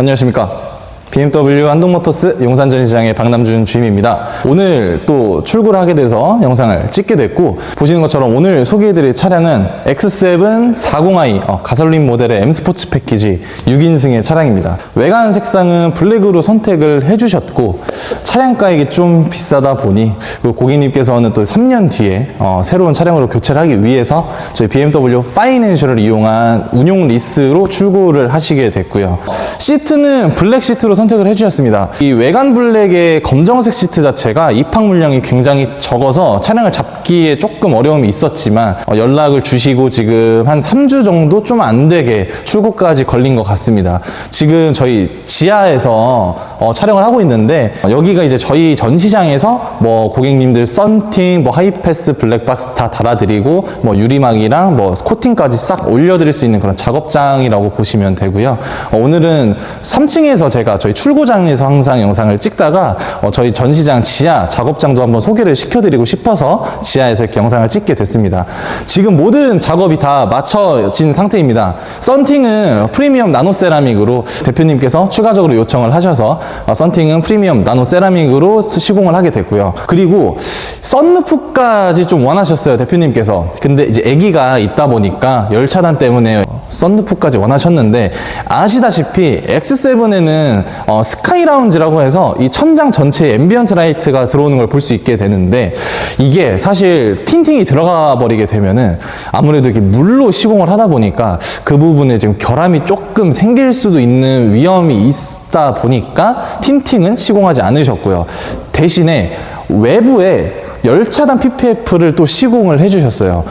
안녕하십니까. BMW 한동모터스 용산전시장의 박남준 주임입니다. 오늘 또 출고를 하게 돼서 영상을 찍게 됐고 보시는 것처럼 오늘 소개해드릴 차량은 X7 40i 어, 가솔린 모델의 M 스포츠 패키지 6인승의 차량입니다. 외관 색상은 블랙으로 선택을 해주셨고 차량가액이 좀 비싸다 보니 그 고객님께서는 또 3년 뒤에 어, 새로운 차량으로 교체를 하기 위해서 저희 BMW 파이낸셜을 이용한 운용 리스로 출고를 하시게 됐고요. 시트는 블랙 시트로 선택을 해주셨습니다. 이 외관 블랙의 검정색 시트 자체가 입항 물량이 굉장히 적어서 차량을 잡기에 조금 어려움이 있었지만 어, 연락을 주시고 지금 한 3주 정도 좀 안 되게 출고까지 걸린 것 같습니다. 지금 저희 지하에서 어, 촬영을 하고 있는데 어, 여기가 이제 저희 전시장에서 뭐 고객님들 썬팅, 뭐 하이패스, 블랙박스 다 달아드리고 뭐 유리막이랑 뭐 코팅까지 싹 올려드릴 수 있는 그런 작업장이라고 보시면 되고요. 어, 오늘은 3층에서 제가 저희 출고장에서 항상 영상을 찍다가 어, 저희 전시장 지하 작업장도 한번 소개를 시켜드리고 싶어서 지하에서 이렇게 영상을 찍게 됐습니다. 지금 모든 작업이 다 마쳐진 상태입니다. 썬팅은 프리미엄 나노 세라믹으로 대표님께서 추가적으로 요청을 하셔서 어, 썬팅은 프리미엄 나노 세라믹으로 시공을 하게 됐고요. 그리고 썬루프까지 좀 원하셨어요 대표님께서. 근데 이제 아기가 있다 보니까 열 차단 때문에 썬루프까지 원하셨는데 아시다시피 X7에는 어, 스카이 라운지라고 해서 이 천장 전체에 앰비언트 라이트가 들어오는 걸 볼 수 있게 되는데 이게 사실 틴팅이 들어가 버리게 되면은 아무래도 이렇게 물로 시공을 하다 보니까 그 부분에 지금 결함이 조금 생길 수도 있는 위험이 있다 보니까 틴팅은 시공하지 않으셨고요. 대신에 외부에 열차단 PPF를 또 시공을 해주셨어요.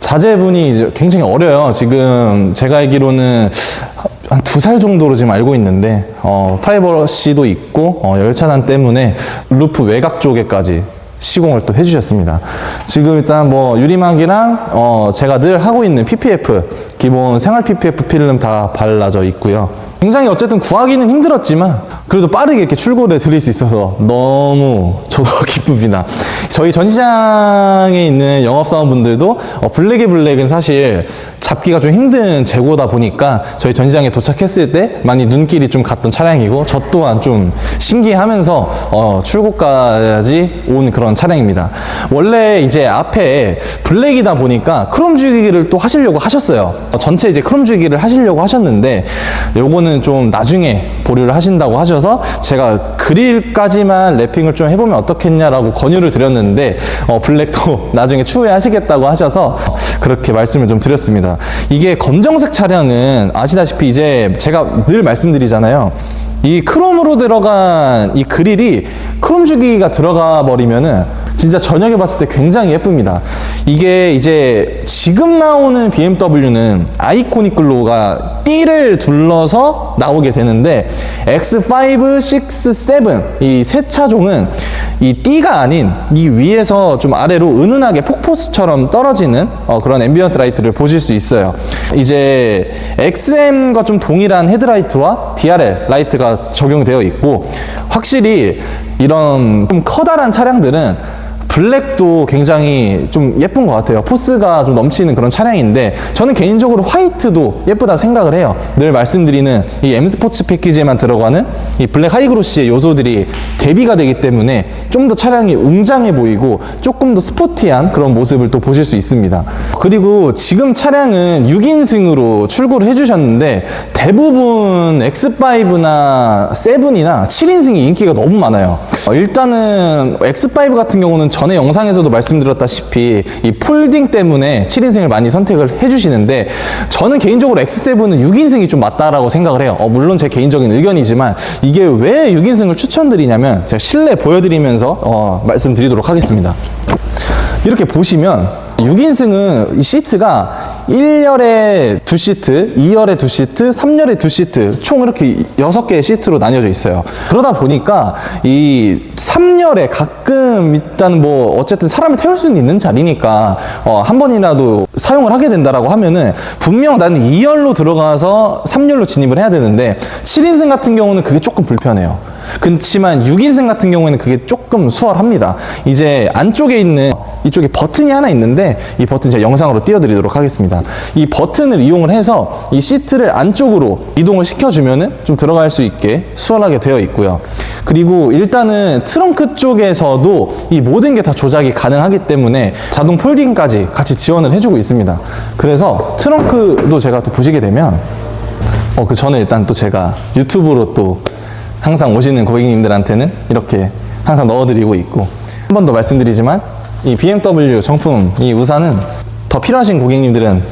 자재분이 이제 굉장히 어려요. 지금 제가 알기로는 한 두 살 정도로 지금 알고 있는데 어, 프라이버시도 있고 어, 열차단 때문에 루프 외곽 쪽에까지 시공을 또 해주셨습니다. 지금 일단 뭐 유리막이랑 어, 제가 늘 하고 있는 PPF 기본 생활 PPF 필름 다 발라져 있고요. 굉장히 어쨌든 구하기는 힘들었지만 그래도 빠르게 이렇게 출고를 드릴 수 있어서 너무 저도 기쁩니다. 저희 전시장에 있는 영업사원분들도 어, 블랙의 블랙은 사실 잡기가 좀 힘든 재고다 보니까 저희 전시장에 도착했을 때 많이 눈길이 좀 갔던 차량이고 저 또한 좀 신기하면서 어, 출고까지 온 그런 차량입니다. 원래 이제 앞에 블랙이다 보니까 크롬 주기를 또 하시려고 하셨어요. 어, 전체 이제 크롬 주기를 하시려고 하셨는데 요거는 좀 나중에 보류를 하신다고 하셔서 제가 그릴까지만 랩핑을 좀 해보면 어떻겠냐라고 권유를 드렸는데 어, 블랙도 나중에 추후에 하시겠다고 하셔서 그렇게 말씀을 좀 드렸습니다. 이게 검정색 차량은 아시다시피 이제 제가 늘 말씀드리잖아요. 이 크롬으로 들어간 이 그릴이 크롬 주기가 들어가 버리면은 진짜 저녁에 봤을 때 굉장히 예쁩니다. 이게 이제 지금 나오는 BMW는 아이코닉 글로우가 띠를 둘러서 나오게 되는데 X5, 6, 7 이 세 차종은 이 띠가 아닌 이 위에서 좀 아래로 은은하게 폭포수처럼 떨어지는 어, 그런 앰비언트 라이트를 보실 수 있어요. 이제 XM과 좀 동일한 헤드라이트와 DRL 라이트가 적용되어 있고 확실히 이런 좀 커다란 차량들은 블랙도 굉장히 좀 예쁜 것 같아요. 포스가 좀 넘치는 그런 차량인데 저는 개인적으로 화이트도 예쁘다 생각을 해요. 늘 말씀드리는 이 M 스포츠 패키지에만 들어가는 이 블랙 하이그로시의 요소들이 대비가 되기 때문에 좀 더 차량이 웅장해 보이고 조금 더 스포티한 그런 모습을 또 보실 수 있습니다. 그리고 지금 차량은 6인승으로 출고를 해주셨는데 대부분 X5나 7이나 7인승이 인기가 너무 많아요. 어, 일단은 X5 같은 경우는 전에 영상에서도 말씀드렸다시피 이 폴딩 때문에 7인승을 많이 선택을 해주시는데 저는 개인적으로 X7은 6인승이 좀 맞다라고 생각을 해요. 어, 물론 제 개인적인 의견이지만 이게 왜 6인승을 추천드리냐면 제가 실내 보여드리면서 어, 말씀드리도록 하겠습니다. 이렇게 보시면 6인승은 이 시트가 1열에 두 시트, 2열에 두 시트, 3열에 두 시트, 총 이렇게 6개의 시트로 나뉘어져 있어요. 그러다 보니까 이 3열에 가끔 일단 뭐 어쨌든 사람을 태울 수는 있는 자리니까 어, 한 번이라도 사용을 하게 된다라고 하면은 분명 나는 2열로 들어가서 3열로 진입을 해야 되는데 7인승 같은 경우는 그게 조금 불편해요. 그렇지만 6인승 같은 경우에는 그게 조금 수월합니다. 이제 안쪽에 있는 이쪽에 버튼이 하나 있는데 이 버튼 제가 영상으로 띄워드리도록 하겠습니다. 이 버튼을 이용을 해서 이 시트를 안쪽으로 이동을 시켜주면은 좀 들어갈 수 있게 수월하게 되어 있고요. 그리고 일단은 트렁크 쪽에서도 이 모든 게 다 조작이 가능하기 때문에 자동 폴딩까지 같이 지원을 해주고 있습니다. 그래서 트렁크도 제가 또 보시게 되면 어, 그 전에 일단 또 제가 유튜브로 또 항상 오시는 고객님들한테는 이렇게 항상 넣어드리고 있고 한 번 더 말씀드리지만 이 BMW 정품 이 우산은 더 필요하신 고객님들은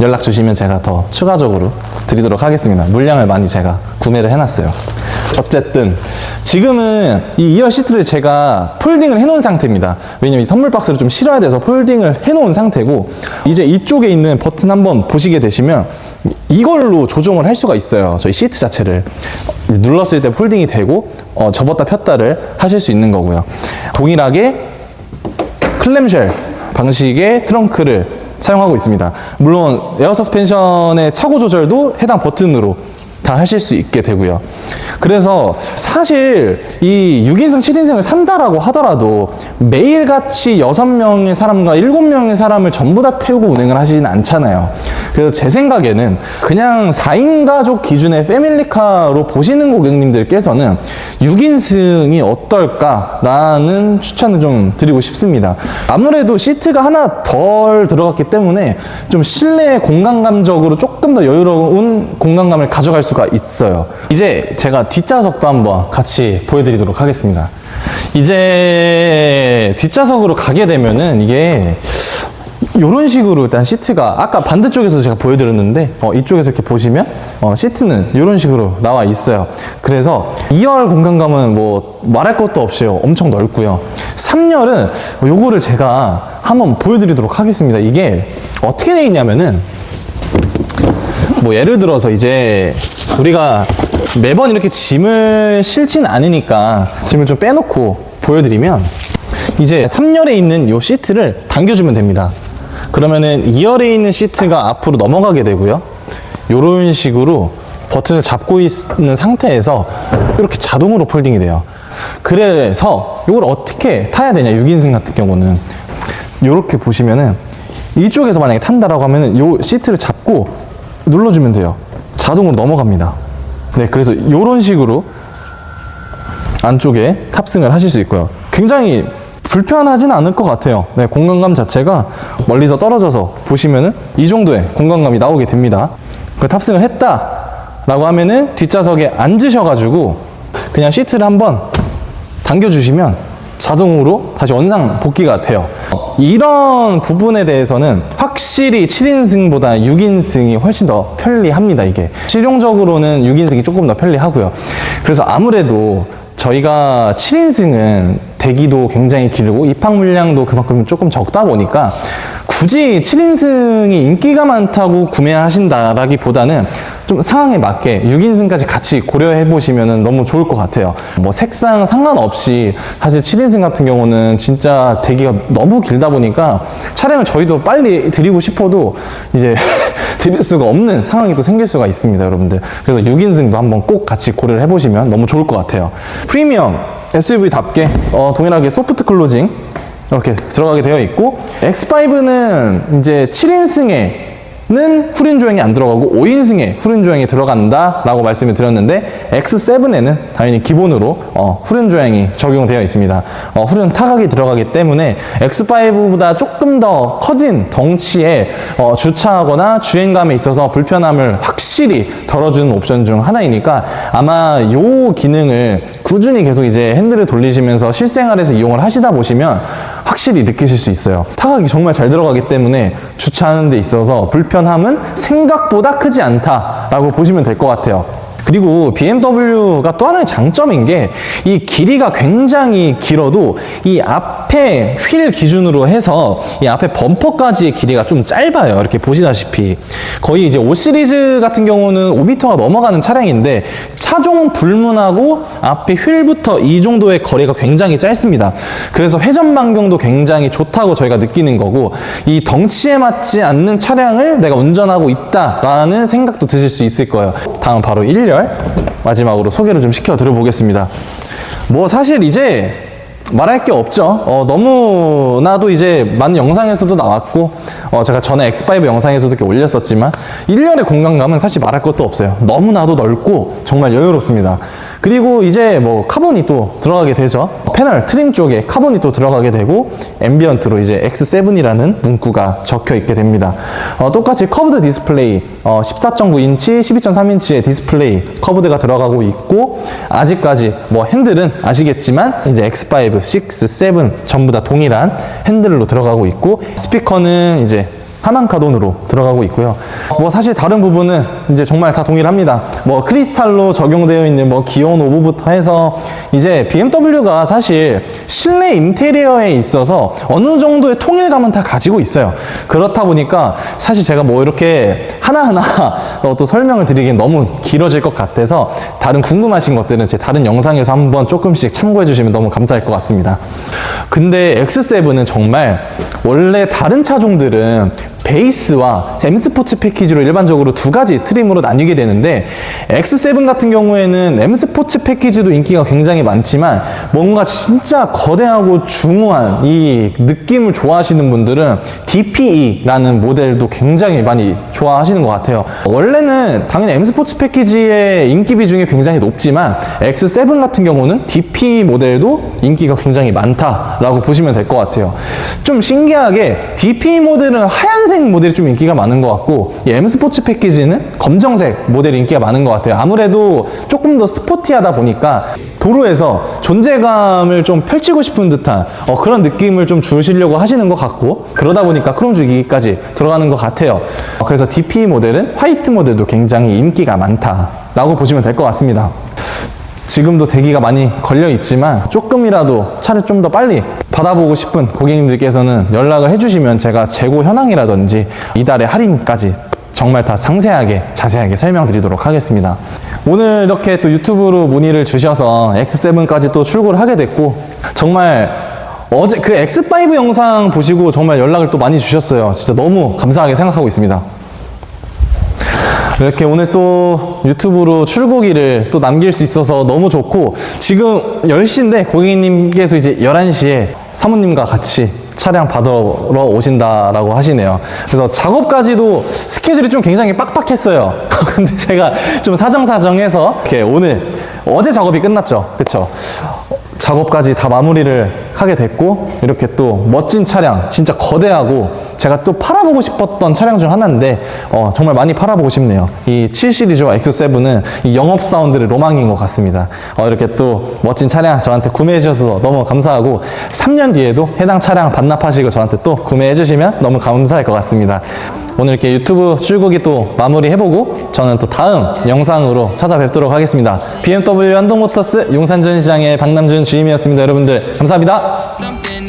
연락 주시면 제가 더 추가적으로 드리도록 하겠습니다. 물량을 많이 제가 구매를 해놨어요. 어쨌든 지금은 이 2열 시트를 제가 폴딩을 해놓은 상태입니다. 왜냐면 이 선물 박스를 좀 실어야 돼서 폴딩을 해놓은 상태고 이제 이쪽에 있는 버튼 한번 보시게 되시면 이걸로 조정을 할 수가 있어요. 저희 시트 자체를 눌렀을 때 폴딩이 되고 어, 접었다 폈다를 하실 수 있는 거고요. 동일하게 클램쉘 방식의 트렁크를 사용하고 있습니다. 물론 에어 서스펜션의 차고 조절도 해당 버튼으로 다 하실 수 있게 되고요. 그래서 사실 이 6인승, 7인승을 산다라고 하더라도 매일같이 6명의 사람과 7명의 사람을 전부 다 태우고 운행을 하시진 않잖아요. 그래서 제 생각에는 그냥 4인 가족 기준의 패밀리카로 보시는 고객님들께서는 6인승이 어떨까라는 추천을 좀 드리고 싶습니다. 아무래도 시트가 하나 덜 들어갔기 때문에 좀 실내 공간감적으로 조금 더 여유로운 공간감을 가져갈 수가 있어요. 이제 제가 뒷좌석도 한번 같이 보여드리도록 하겠습니다. 이제 뒷좌석으로 가게 되면은 이게 이런 식으로 일단 시트가 아까 반대쪽에서 제가 보여드렸는데 어, 이쪽에서 이렇게 보시면 어, 시트는 이런 식으로 나와 있어요. 그래서 2열 공간감은 뭐 말할 것도 없이요. 엄청 넓고요. 3열은 요거를 제가 한번 보여드리도록 하겠습니다. 이게 어떻게 되어 있냐면은 뭐 예를 들어서 이제 우리가 매번 이렇게 짐을 실진 않으니까 짐을 좀 빼놓고 보여드리면 이제 3열에 있는 이 시트를 당겨주면 됩니다. 그러면은 2열에 있는 시트가 앞으로 넘어가게 되고요. 이런 식으로 버튼을 잡고 있는 상태에서 이렇게 자동으로 폴딩이 돼요. 그래서 이걸 어떻게 타야 되냐, 6인승 같은 경우는. 이렇게 보시면은 이쪽에서 만약에 탄다라고 하면은 이 시트를 잡고 눌러주면 돼요. 자동으로 넘어갑니다. 네, 그래서 이런 식으로 안쪽에 탑승을 하실 수 있고요. 굉장히 불편하진 않을 것 같아요. 네, 공간감 자체가 멀리서 떨어져서 보시면은 이 정도의 공간감이 나오게 됩니다. 그 탑승을 했다라고 하면은 뒷좌석에 앉으셔가지고 그냥 시트를 한번 당겨주시면 자동으로 다시 원상 복귀가 돼요. 이런 부분에 대해서는 확실히 7인승보다 6인승이 훨씬 더 편리합니다, 이게. 실용적으로는 6인승이 조금 더 편리하고요. 그래서 아무래도 저희가 7인승은 대기도 굉장히 길고 입항 물량도 그만큼 조금 적다 보니까 굳이 7인승이 인기가 많다고 구매하신다라기보다는 좀 상황에 맞게 6인승까지 같이 고려해 보시면 너무 좋을 것 같아요. 뭐 색상 상관없이 사실 7인승 같은 경우는 진짜 대기가 너무 길다 보니까 차량을 저희도 빨리 드리고 싶어도 이제 드릴 수가 없는 상황이 또 생길 수가 있습니다, 여러분들. 그래서 6인승도 한번 꼭 같이 고려를 해보시면 너무 좋을 것 같아요. 프리미엄 SUV답게 어, 동일하게 소프트 클로징 이렇게 들어가게 되어 있고 X5는 이제 7인승에 는 후륜 조향이 안 들어가고 5인승에 후륜 조향이 들어간다 라고 말씀을 드렸는데 X7에는 당연히 기본으로 어, 후륜 조향이 적용되어 있습니다. 어, 후륜 타각이 들어가기 때문에 X5보다 조금 더 커진 덩치에 어, 주차하거나 주행감에 있어서 불편함을 확실히 덜어주는 옵션 중 하나이니까 아마 요 기능을 꾸준히 계속 이제 핸들을 돌리시면서 실생활에서 이용을 하시다 보시면 확실히 느끼실 수 있어요. 타각이 정말 잘 들어가기 때문에 주차하는 데 있어서 불편함은 생각보다 크지 않다라고 보시면 될 것 같아요. 그리고 BMW가 또 하나의 장점인 게 이 길이가 굉장히 길어도 이 앞에 휠 기준으로 해서 이 앞에 범퍼까지의 길이가 좀 짧아요. 이렇게 보시다시피 거의 이제 5 시리즈 같은 경우는 5m가 넘어가는 차량인데 차종 불문하고 앞에 휠부터 이 정도의 거리가 굉장히 짧습니다. 그래서 회전 반경도 굉장히 좋다고 저희가 느끼는 거고 이 덩치에 맞지 않는 차량을 내가 운전하고 있다라는 생각도 드실 수 있을 거예요. 다음 바로 1열 인테리얼 마지막으로 소개를 좀 시켜 드려 보겠습니다. 뭐 사실 이제 말할 게 없죠. 어, 너무나도 이제 많은 영상에서도 나왔고, 어, 제가 전에 X5 영상에서도 이렇게 올렸었지만, 1년의 공간감은 사실 말할 것도 없어요. 너무나도 넓고, 정말 여유롭습니다. 그리고 이제 뭐 카본이 또 들어가게 되죠. 패널 트림 쪽에 카본이 또 들어가게 되고, 앰비언트로 이제 X7이라는 문구가 적혀 있게 됩니다. 어, 똑같이 커브드 디스플레이, 어, 14.9인치, 12.3인치의 디스플레이 커브드가 들어가고 있고, 아직까지 뭐 핸들은 아시겠지만, 이제 X5, 6, 7 전부 다 동일한 핸들로 들어가고 있고, 스피커는 이제 하만 카돈으로 들어가고 있고요. 뭐 사실 다른 부분은 이제 정말 다 동일합니다. 뭐 크리스탈로 적용되어 있는 뭐 기온 오브부터 해서 이제 BMW가 사실 실내 인테리어에 있어서 어느 정도의 통일감은 다 가지고 있어요. 그렇다 보니까 사실 제가 뭐 이렇게 하나하나 어, 또 설명을 드리기엔 너무 길어질 것 같아서 다른 궁금하신 것들은 제 다른 영상에서 한번 조금씩 참고해 주시면 너무 감사할 것 같습니다. 근데 X7은 정말 원래 다른 차종들은 베이스와 M 스포츠 패키지로 일반적으로 두 가지 트림으로 나뉘게 되는데 X7 같은 경우에는 M 스포츠 패키지도 인기가 굉장히 많지만 뭔가 진짜 거대하고 중후한 이 느낌을 좋아하시는 분들은 DPE라는 모델도 굉장히 많이 좋아하시는 것 같아요. 원래는 당연히 M 스포츠 패키지의 인기 비중이 굉장히 높지만 X7 같은 경우는 DP 모델도 인기가 굉장히 많다라고 보시면 될 것 같아요. 좀 신기하게 DP 모델은 하얀색 모델이 좀 인기가 많은 것 같고 이 M 스포츠 패키지는 검정색 모델이 인기가 많은 것 같아요. 아무래도 조금 더 스포티하다 보니까 도로에서 존재감을 좀 펼치고 싶은 듯한 어, 그런 느낌을 좀 주시려고 하시는 것 같고 그러다 보니까 크롬 주기까지 들어가는 것 같아요. 어, 그래서 DP 모델은 화이트 모델도 굉장히 인기가 많다라고 보시면 될 것 같습니다. 지금도 대기가 많이 걸려 있지만 조금이라도 차를 좀 더 빨리 받아보고 싶은 고객님들께서는 연락을 해주시면 제가 재고 현황이라든지 이달의 할인까지 정말 다 상세하게 자세하게 설명드리도록 하겠습니다. 오늘 이렇게 또 유튜브로 문의를 주셔서 X7까지 또 출고를 하게 됐고 정말 어제 그 X5 영상 보시고 정말 연락을 또 많이 주셨어요. 진짜 너무 감사하게 생각하고 있습니다. 이렇게 오늘 또 유튜브로 출고기를 또 남길 수 있어서 너무 좋고 지금 10시인데 고객님께서 이제 11시에 사모님과 같이 차량 받으러 오신다라고 하시네요. 그래서 작업까지도 스케줄이 좀 굉장히 빡빡했어요. 근데 제가 좀 사정사정해서 이렇게 오늘 어제 작업이 끝났죠. 그쵸? 작업까지 다 마무리를 하게 됐고 이렇게 또 멋진 차량 진짜 거대하고 제가 또 팔아보고 싶었던 차량 중 하나인데 어, 정말 많이 팔아보고 싶네요. 이 7시리즈와 X7은 이 영업 사운드의 로망인 것 같습니다. 어, 이렇게 또 멋진 차량 저한테 구매해 주셔서 너무 감사하고 3년 뒤에도 해당 차량 반납하시고 저한테 또 구매해 주시면 너무 감사할 것 같습니다 오늘 이렇게 유튜브 출국이 또 마무리 해보고 저는 또 다음 영상으로 찾아뵙도록 하겠습니다. BMW 한동모터스 용산전시장의 박남준 주임이었습니다. 여러분들 감사합니다. something